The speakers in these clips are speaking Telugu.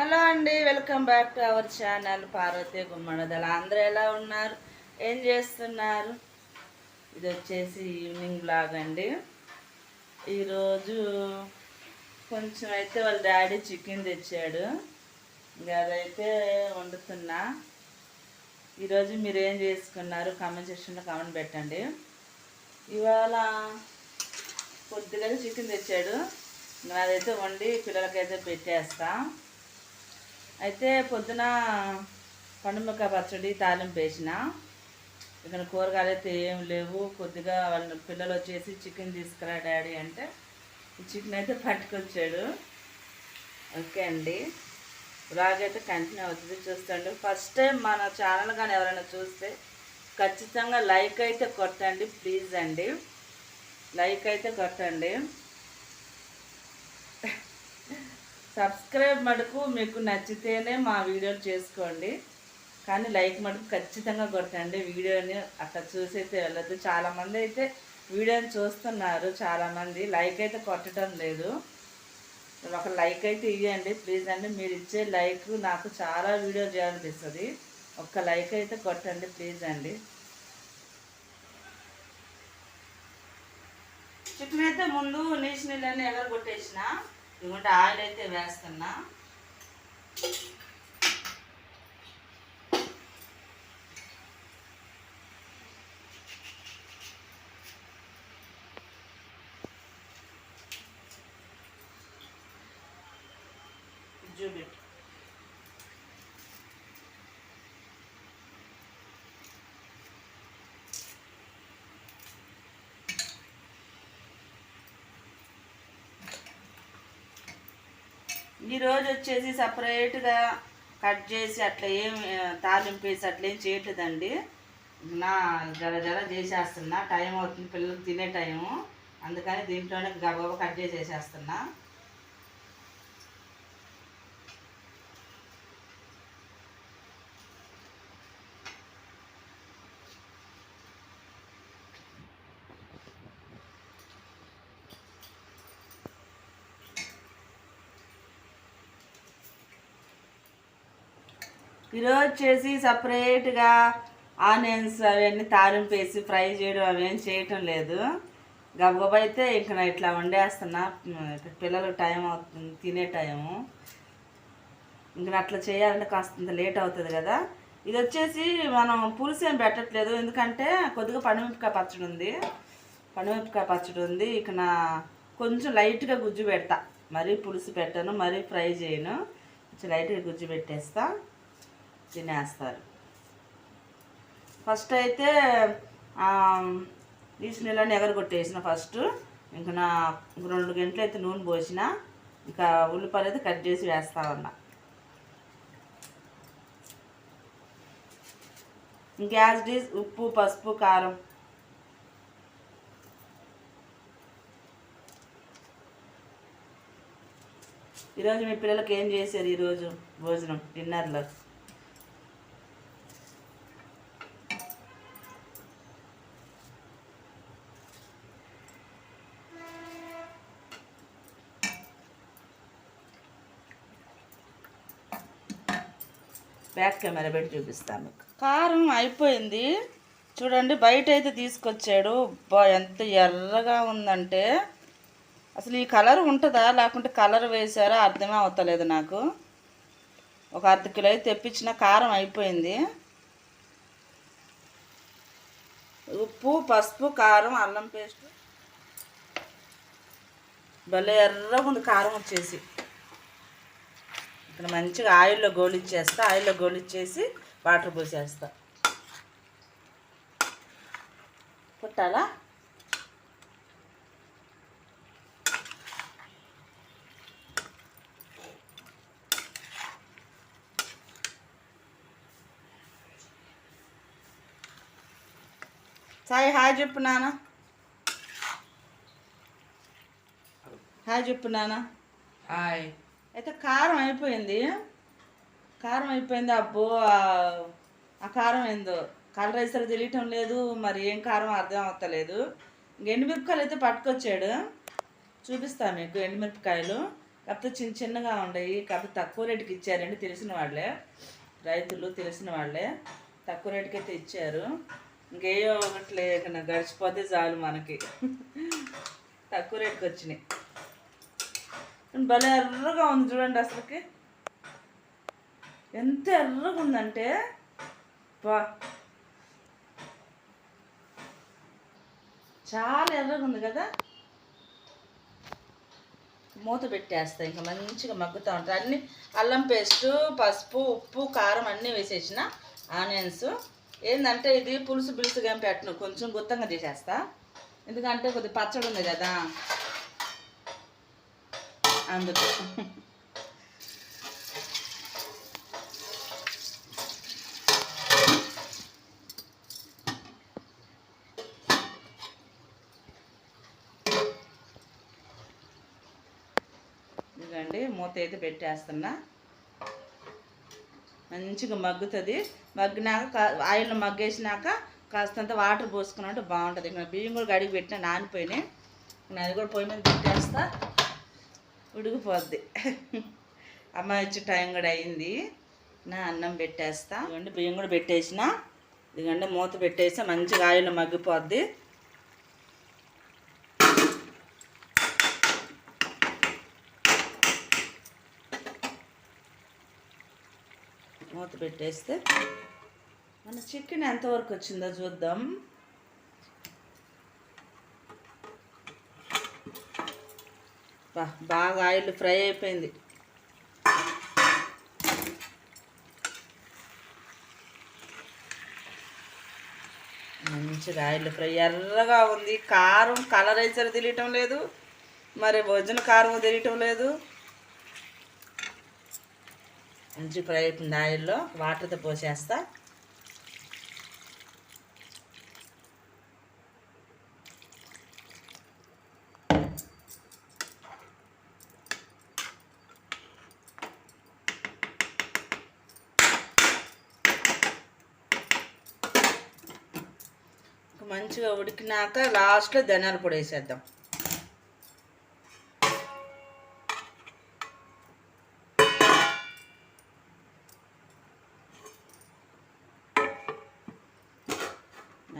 హలో అండి welcome back to our channel Parvati Gummadadala. అందరూ ఎలా ఉన్నారు? ఏం చేస్తున్నారు? ఇది వచ్చేసి ఈవినింగ్ బ్లాగ్ అండి. ఈరోజు కొంచెం అయితే వాళ్ళ డాడీ చికెన్ తెచ్చాడు. ఇంకా అదైతే వండుతున్నా. ఈరోజు మీరు ఏం చేసుకున్నారు? కామెంట్ సెక్షన్లో కామెంట్ పెట్టండి. ఇవాళ పొద్దుగా చికెన్ తెచ్చాడు. నాదైతే అదైతే వండి పిల్లలకైతే పెట్టేస్తాను అయితే పొద్దున పండుమిక పచ్చడి తాలింపు వేసిన. ఇక్కడ కూరగాయలు అయితే ఏం లేవు. కొద్దిగా వాళ్ళ పిల్లలు వచ్చేసి చికెన్ తీసుకురా డాడీ అంటే చికెన్ అయితే పట్టుకొచ్చాడు. ఓకే అండి. బ్లాగ్ అయితే కంటిన్యూ అవుతుంది చూస్తాండి. ఫస్ట్ టైం మన ఛానల్ కానీ ఎవరైనా చూస్తే ఖచ్చితంగా లైక్ అయితే కొట్టండి ప్లీజ్ అండి. లైక్ అయితే కొట్టండి. సబ్స్క్రైబ్ మటుకు మీకు నచ్చితేనే మా వీడియోలు చేసుకోండి. కానీ లైక్ మటుకు ఖచ్చితంగా కొట్టండి. వీడియోని అట్లా చూసైతే వెళ్ళద్దు. చాలామంది అయితే వీడియోని చూస్తున్నారు. చాలామంది లైక్ అయితే కొట్టడం లేదు. ఒక లైక్ అయితే ఇవ్వండి ప్లీజ్ అండి మీరు ఇచ్చే లైక్ నాకు చాలా వీడియో చేయాలనిపిస్తుంది ఒక్క లైక్ అయితే కొట్టండి. ప్లీజ్ అండి. చికెన్ అయితే ముందు నీచు నీళ్ళని ఎగర కొట్టేసిన ఆయిల్ అయితే వేస్తున్నా. ఈరోజు వచ్చేసి సపరేట్గా కట్ చేసి అట్లా ఏం తాలింపు వేసి అట్లా ఏం చేయట్లేదండి. నా జర జర చేసేస్తున్నా. టైం అవుతుంది పిల్లలు తినే టైము. అందుకని దీంట్లోనే గబగబా కట్ చేసేసేస్తున్నా. ఈరోజు వచ్చేసి సపరేట్గా ఆనియన్స్ అవన్నీ తాలింపు వేసి ఫ్రై చేయడం అవేం చేయటం లేదు. గబగబ అయితే ఇంక నేను ఇట్లా వండేస్తున్నా. ఉమ్, పిల్లలకు టైం అవుతుంది తినే టైము. ఇంక అట్లా చేయాలంటే కాస్తంత లేట్ అవుతుంది కదా. ఇది వచ్చేసి మనం పులుసు ఏం పెట్టట్లేదు. ఎందుకంటే కొద్దిగా పండుమిరపకాయ పచ్చడి ఉంది. పండుమిరపకాయ పచ్చడి ఉంది. ఇక నా కొంచెం లైట్గా గుజ్జు పెడతా. మరీ పులుసు పెట్టను మరీ ఫ్రై చేయను. కొంచెం లైట్గా గుజ్జు పెట్టేస్తాను తినేస్తారు. ఫస్ట్ అయితే తీసి నీళ్ళని ఎగరగొట్టేసిన ఫస్ట్. ఇంకా నా రెండు గంటలు అయితే నూనె పోసిన ఇంకా ఉల్లిపాయలు అయితే కట్ చేసి వేస్తా ఉన్నా. గ్యాస్ డీస్ ఉప్పు పసుపు కారం. ఈరోజు మీ పిల్లలకి ఏం చేశారు? ఈరోజు భోజనం డిన్నర్లో. బ్యాక్ కెమెరా పెట్టి చూపిస్తాను మీకు. కారం అయిపోయింది. చూడండి బయట అయితే తీసుకొచ్చాడు. బా ఎంత ఎర్రగా ఉందంటే అసలు ఈ కలర్ ఉంటుందా? లేకుంటే కలర్ వేసారా అర్థమే అవుతలేదు నాకు. ఒక అర్ధ కిలో అయితే తెప్పించిన కారం అయిపోయింది. ఉప్పు పసుపు కారం అల్లం పేస్ట్. భలే ఎర్రగా ఉంది కారం వచ్చేసి. ఇక్కడ మంచిగా ఆయిల్లో గోలిచ్చేస్తా ఆయిల్లో గోలిచ్చేసి వాటర్ పోసేస్తా. పుట్టాలా సాయి హాయ్ చెప్పు నాన్న. హాయ్ చెప్పు నాన్న. హాయ్. అయితే కారం అయిపోయింది. కారం అయిపోయింది. అబ్బో ఆ- కారం ఏందో? కలర్ వేసారో తెలియటం లేదు. మరి ఏం కారం అర్థం అవ్వట్లేదు. ఎండుమిరపకాయలు అయితే పట్టుకొచ్చాడు. చూపిస్తా మీకు ఎండుమిరపకాయలు. కాకపోతే చిన్న చిన్నగా ఉండయి. కాకపోతే తక్కువ రేటుకి ఇచ్చారండి తెలిసిన వాళ్ళే. రైతులు తెలిసిన వాళ్ళే. తక్కువ రేటుకి అయితే ఇచ్చారు. ఇంకేయో ఒకటి లేకుండా గడిచిపోతే చాలు మనకి. తక్కువ రేటుకి వచ్చినాయి భలే ఎర్రగా ఉంది చూడండి అసలుకి. ఎంత ఎర్రగా ఉందంటే బా. చాలా ఎర్రగా ఉంది కదా. మూత పెట్టేస్తా ఇంకా మంచిగా మగ్గుతూ ఉంటాయి అన్ని అల్లం పేస్ట్ పసుపు ఉప్పు కారం అన్నీ వేసేసిన ఆనియన్స్. ఏంటంటే ఇది పులుసు పులుసుగా పెట్టను కొంచెం గుత్తంగా చేసేస్తా ఎందుకంటే కొద్దిగా పచ్చడి ఉంది కదా. అందుకు. ఇదిగండి మూత అయితే పెట్టేస్తున్నా. మంచిగా మగ్గుతుంది. మగ్గినాక కా- ఆయిల్ మగ్గేసినాక కాస్తంత వాటర్ పోసుకున్నట్టు బాగుంటుంది. ఇంకా బియ్యం కూడా గడిగి పెట్టిన నానిపోయినాయి. నేను అది కూడా పొయ్యి మీద పెట్టేస్తా. ఉడికిపోద్ది అమ్మాయి వచ్చి టైం కూడా అయింది. నా అన్నం పెట్టేస్తా. ఇదిగండి బియ్యం కూడా పెట్టేసిన. ఇదిగండి మూత పెట్టేసి మంచిగా ఆయిల్ మగ్గిపోద్ది. మూత పెట్టేస్తే మన చికెన్ ఎంతవరకు వచ్చిందో చూద్దాం. బాగా ఆయిల్ ఫ్రై అయిపోయింది. మంచిగా ఆయిల్ ఫ్రై ఎర్రగా ఉంది. కారం కలర్ అయితే తెలియటం లేదు. మరి భోజన కారం తెలియటం లేదు. మంచి ఫ్రై అయిపోయింది ఆయిల్లో. వాటర్తో పోసేస్తా. మంచిగా ఉడికినాక లాస్ట్లో ధనియాల పొడి వేసేద్దాం.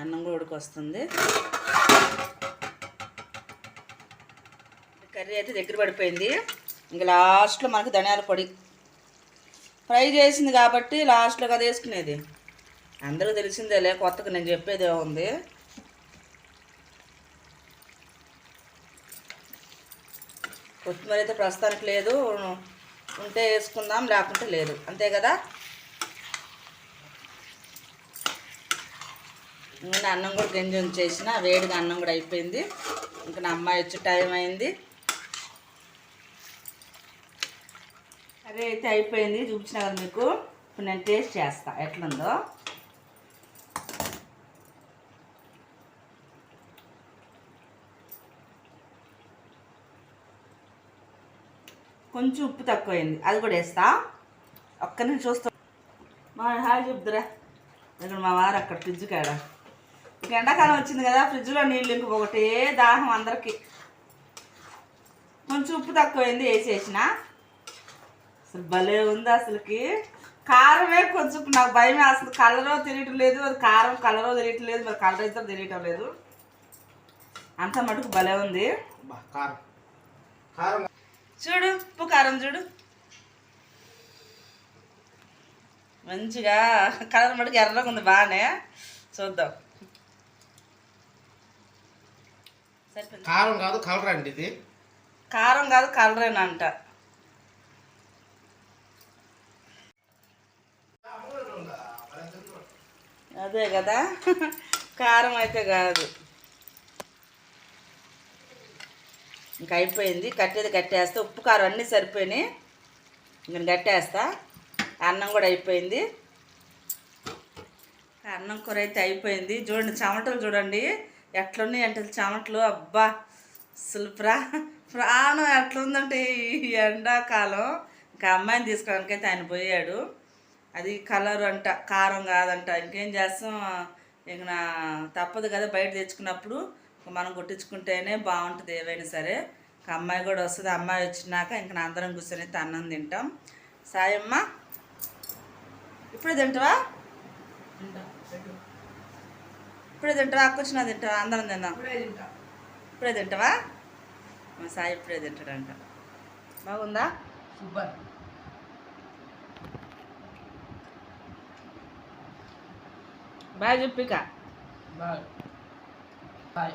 అన్నం కూడా ఉడికొస్తుంది. కర్రీ అయితే దగ్గర పడిపోయింది. ఇంకా లాస్ట్లో మనకి ధనియాల పొడి. ఫ్రై చేసింది కాబట్టి లాస్ట్లో కదా వేసుకునేది. అందరూ తెలిసిందేలే కొత్తగా నేను చెప్పేదే ఉంది కొత్తిమీర అయితే ప్రస్తుతానికి లేదు. ఉంటే వేసుకుందాం లేకుంటే లేదు. అంతే కదా? ఇంకా అన్నం కూడా గింజ ఉంచేసిన వేడిగా అన్నం కూడా అయిపోయింది. ఇంకా నా అమ్మాయి వచ్చి టైం అయింది. అదే అయితే అయిపోయింది. చూపించిన కదా మీకు. ఇప్పుడు నేను టేస్ట్ చేస్తా. ఎట్లుందో. కొంచెం ఉప్పు తక్కువైంది. అది కూడా వేస్తా. ఒక్క నేను చూస్తా. మా హాయ్ చెప్తురా. ఇక్కడ మా వారు అక్కడ ఫ్రిడ్జ్ కాడ ఇక ఎండాకాలం వచ్చింది కదా ఫ్రిడ్జ్లో నీళ్ళు ఇంక ఒకటే దాహం అందరికి. కొంచెం ఉప్పు తక్కువైంది వేసేసిన అసలు భలే ఉంది అసలుకి. కారమే కొంచెం నాకు భయమే అసలు. కలరో తెలియటం లేదు. అది కారం కలరో తెలియటం లేదు. మరి కలర్ అయితే తెలియటం లేదు. అంత మటుకు భలే ఉంది. కారం. కారం చూడు ఉప్పు కారం చూడు. మంచిగా కలర్ మటుకు ఎర్రగా ఉంది బాగానే చూద్దాం. కారం కాదు కలర్ అండి ఇది. కారం కాదు కలరేనంట అదే కదా. కారం అయితే కాదు. ఇంక అయిపోయింది. కట్టేది కట్టేస్తా. ఉప్పు కారం అన్నీ సరిపోయినాయి. నేను కట్టేస్తా. అన్నం కూడా అయిపోయింది. అన్నం కూర అయితే అయిపోయింది. చూడండి చెమటలు చూడండి. ఎట్లున్నాయి అంటే చెమటలు అబ్బా అసలు ప్రా ప్రాణం ఎట్లుందంటే ఈ ఎండాకాలం. ఇంకా అమ్మాయిని తీసుకోవడానికి అయితే ఆయన పోయాడు. అది కలర్ అంట కారం కాదంట. ఇంకేం చేస్తాం? ఇక నా తప్పదు కదా బయట తెచ్చుకున్నప్పుడు. మనం కొట్టించుకుంటేనే బాగుంటుంది ఏవైనా సరే. అమ్మాయి కూడా వస్తుంది అమ్మాయి వచ్చినాక ఇంక అందరం కూర్చొని అన్నం తింటాం. సాయమ్మ ఇప్పుడే తింటావా? ఇప్పుడే తింటావా? అక్క వచ్చినా తింటావా? అందరం తిందాం. ఇప్పుడే తింటావా? మా సాయి ఇప్పుడే తింటాడంట. బాగుందా? సూపర్. బాగా చెప్పిక బాయ్. బాయ్.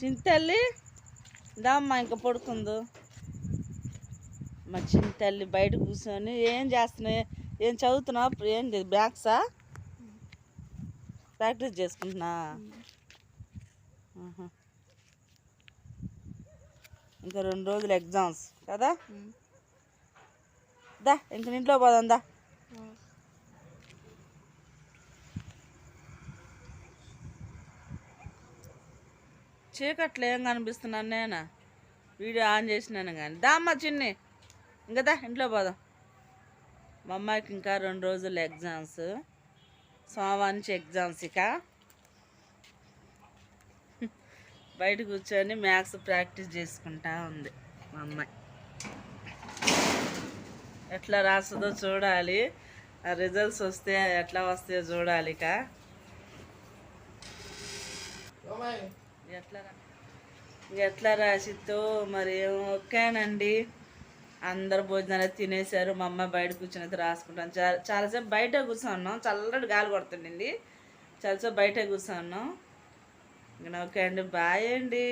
చింతల్లి? దామ్మా ఇంకా పడుకుందు. మా చింతల్లి బయట కూర్చొని ఏం చేస్తున్నావు ఏం చదువుతున్నావు ఏంటి బ్యాగ్సా? ప్రాక్టీస్ చేసుకుంటున్నా. ఇంకా రెండు రోజులు ఎగ్జామ్స్ కదా? దా ఇంక ఇంట్లో పోదాం దా. చీకట్లో ఏం కనిపిస్తున్నాను నేను వీడియో ఆన్ చేసినాను కానీ. దామ్మా చిన్ని. ఇంకదా ఇంట్లో పోదాం. మా అమ్మాయికి ఇంకా రెండు రోజులు ఎగ్జామ్స్ సోమవారం నుంచి ఎగ్జామ్స్ ఇక. బయట కూర్చొని మ్యాథ్స్ ప్రాక్టీస్ చేసుకుంటా ఉంది మా అమ్మాయి. ఎట్లా రాస్తుందో చూడాలి. ఆ రిజల్ట్స్ వస్తే ఎట్లా వస్తాయో చూడాలి ఇక. ఎట్లా రాసితో మరి ఓకేనండి అందరు భోజనాలు తినేశారు. మా అమ్మ బయట కూర్చొని రాసుకుంటాను చాలా చాలాసేపు బయట కూర్చున్నాం చల్లటి గాలి కొడుతుండింది. చాలాసేపు బయట కూర్చున్నాం ఓకే అండి బాయ్ అండి.